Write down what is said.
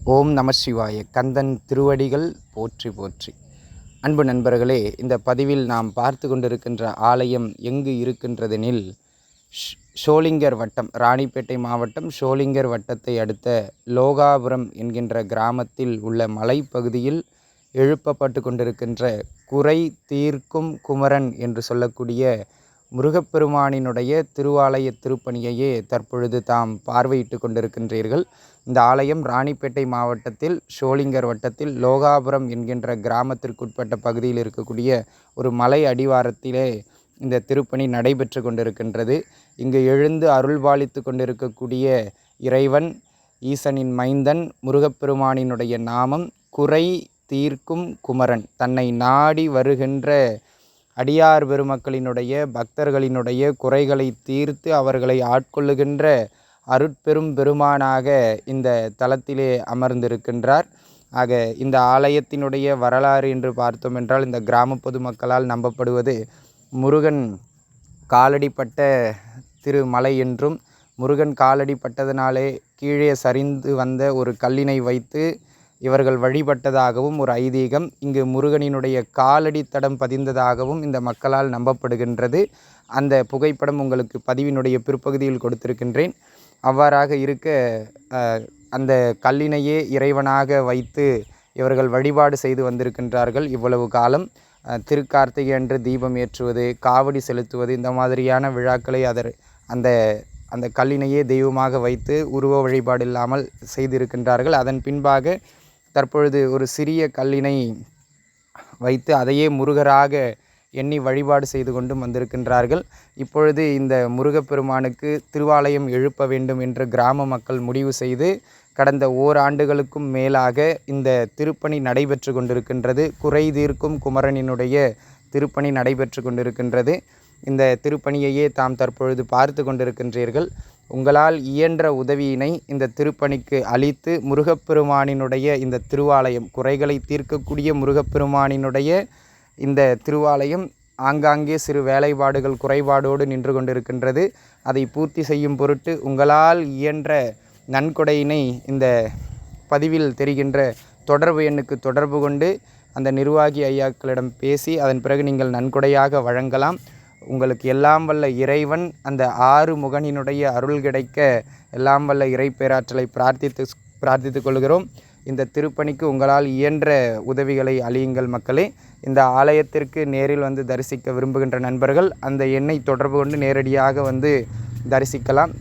ஓம் நம சிவாய. கந்தன் திருவடிகள் போற்றி போற்றி. அன்பு நண்பர்களே இந்த பதிவில் நாம் பார்த்து கொண்டிருக்கின்ற ஆலயம் எங்கு இருக்கின்றதெனில் ஷோலிங்கர் வட்டம் ராணிப்பேட்டை மாவட்டம் ஷோலிங்கர் வட்டத்தை அடுத்த லோகாபுரம் என்கின்ற கிராமத்தில் உள்ள மலைப்பகுதியில் எழுப்பப்பட்டு கொண்டிருக்கின்ற குறை தீர்க்கும் குமரன் என்று சொல்லக்கூடிய முருகப்பெருமானினுடைய திருவாலய திருப்பணியையே தற்பொழுது தாம் பார்வையிட்டு கொண்டிருக்கின்றீர்கள். இந்த ஆலயம் ராணிப்பேட்டை மாவட்டத்தில் ஷோலிங்கர் வட்டத்தில் லோகாபுரம் என்கின்ற கிராமத்திற்குட்பட்ட பகுதியில் இருக்கக்கூடிய ஒரு மலை அடிவாரத்திலே இந்த திருப்பணி நடைபெற்று கொண்டிருக்கின்றது. இங்கு எழுந்து அருள்பாலித்து கொண்டிருக்கக்கூடிய இறைவன் ஈசனின் மைந்தன் முருகப்பெருமானினுடைய நாமம் குறை தீர்க்கும் குமரன் தன்னை நாடி வருகின்ற அடியார் பெருமக்களினுடைய பக்தர்களினுடைய குறைகளை தீர்த்து அவர்களை ஆட்கொள்ளுகின்ற அருட்பெரும் பெருமானாக இந்த தலத்திலே அமர்ந்திருக்கின்றார். ஆக இந்த ஆலயத்தினுடைய வரலாறு என்று பார்த்தோம் என்றால் இந்த கிராம பொதுமக்களால் நம்பப்படுவது முருகன் காலடிப்பட்ட திருமலை என்றும் முருகன் காலடிப்பட்டதனாலே கீழே சரிந்து வந்த ஒரு கல்லினை வைத்து இவர்கள் வழிபட்டதாகவும் ஒரு ஐதீகம் இங்கு முருகனினுடைய காலடி தடம் பதிந்ததாகவும் இந்த மக்களால் நம்பப்படுகின்றது. அந்த புகைப்படம் உங்களுக்கு பதிவினுடைய பிற்பகுதியில் கொடுத்திருக்கின்றேன். அவ்வாறாக இருக்க அந்த கல்லினையே இறைவனாக வைத்து இவர்கள் வழிபாடு செய்து வந்திருக்கின்றார்கள் இவ்வளவு காலம். திருக்கார்த்திகை அன்று தீபம் ஏற்றுவது காவடி செலுத்துவது இந்த மாதிரியான விழாக்களை அதர் அந்த அந்த கல்லினையே தெய்வமாக வைத்து உருவ வழிபாடு இல்லாமல் செய்திருக்கின்றார்கள். அதன் பின்பாக தற்பொழுது ஒரு சிறிய கல்லினை வைத்து அதையே முருகராக எண்ணி வழிபாடு செய்து கொண்டும் வந்திருக்கின்றார்கள். இப்பொழுது இந்த முருகப்பெருமானுக்கு திருவாலயம் எழுப்ப வேண்டும் என்று கிராம மக்கள் முடிவு செய்து கடந்த ஓராண்டுகளுக்கும் மேலாக இந்த திருப்பணி நடைபெற்று கொண்டிருக்கின்றது. குறை தீர்க்கும் குமரனினுடைய திருப்பணி நடைபெற்று கொண்டிருக்கின்றது. இந்த திருப்பணியையே தாம் தற்பொழுது பார்த்து கொண்டிருக்கின்றீர்கள். உங்களால் இயன்ற உதவியினை இந்த திருப்பணிக்கு அளித்து முருகப்பெருமானினுடைய இந்த திருவாலயம் குறைகளை தீர்க்கக்கூடிய முருகப்பெருமானினுடைய இந்த திருவாலயம் ஆங்காங்கே சிறு வேலைப்பாடுகள் குறைபாடோடு நின்று கொண்டிருக்கின்றது. அதை பூர்த்தி செய்யும் பொருட்டு உங்களால் இயன்ற நன்கொடையினை இந்த பதிவில் தெரிகின்ற தொடர்பு எண்ணுக்கு தொடர்பு கொண்டு அந்த நிர்வாகி ஐயாக்களிடம் பேசி அதன் பிறகு நீங்கள் நன்கொடையாக வழங்கலாம். உங்களுக்கு எல்லாம் வல்ல இறைவன் அந்த ஆறு முகனினுடைய அருள் கிடைக்க எல்லாம் வல்ல இறை பேராற்றலை பிரார்த்தித்து பிரார்த்தித்துக் கொள்கிறோம். இந்த திருப்பணிக்கு உங்களால் இயன்ற உதவிகளை அழியுங்கள் மக்களே. இந்த ஆலயத்திற்கு நேரில் வந்து தரிசிக்க விரும்புகின்ற நண்பர்கள் அந்த எண்ணை தொடர்பு கொண்டு நேரடியாக வந்து தரிசிக்கலாம்.